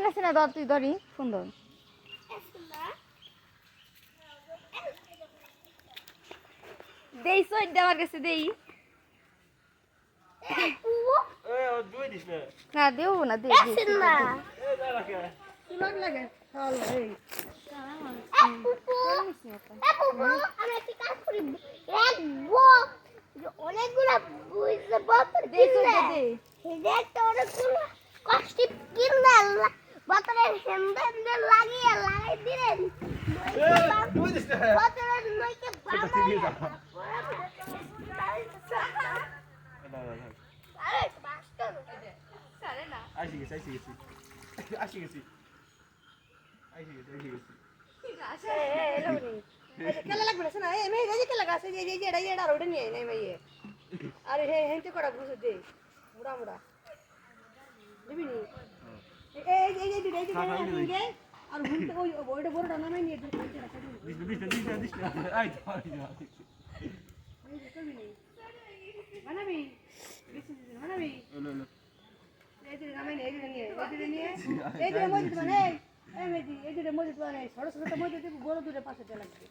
না ধর তুই ধরি সুন্দর দেই সই দেওয়ার কাছে দেই। এ ও দুই দিস না। না দেও না দে দে। এ যা রাখে। কিমান লাগে অনেকগুলো বুঝতে বছর দে সই অনেকগুলো আসি গেছি আসি গেছি আসি গেছি আসি গেছি আসি গেছি কেলা লাগবে না শোনা এই মেয়ে এই যে কেলা গাছে যে যে এড়া এড়া রোডে নিয়ে নাই মেয়ে আরে হে হেনতে করা বুঝে দে মুড়া মুড়া দিবি নি এই এই এই এই এই এই এই আর হুনতে ওই ওইটা বড় ডানা নাই নিয়ে বানাবি বানাবি মানে মানে লাগবে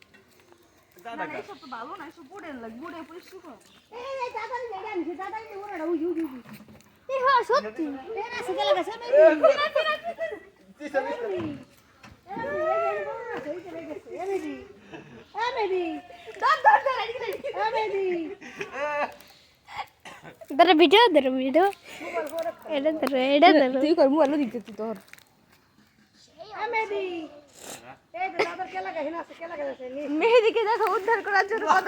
ভালো না এসব বুড়ে লাগ বুড়ে পরিষ্কার কর ধরো ভিডিও ধরো ভিডিও এটা ধরো এটা ধরো তুই কর মুয়ালো দিতে তুই তোর মেহেদিকে দেখো উদ্ধার করার জন্য কত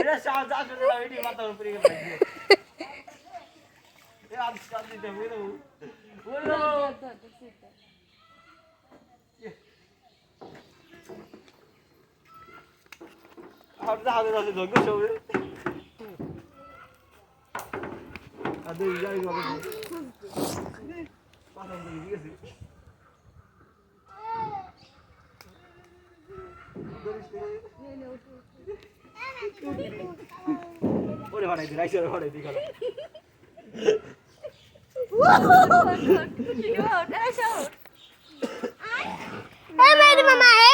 এ শাহ যা করে না এটি মাথা উপরে গেল এ আজ কাজ দিতে বলো বলো হামজা হামজা আছে যোগ্য সবে আদে যাই গবে পাতা দিয়ে গেছে ওরে ভাড়াই দি রাইছে ভাড়াই দি খালা এই মেয়ের মামা হে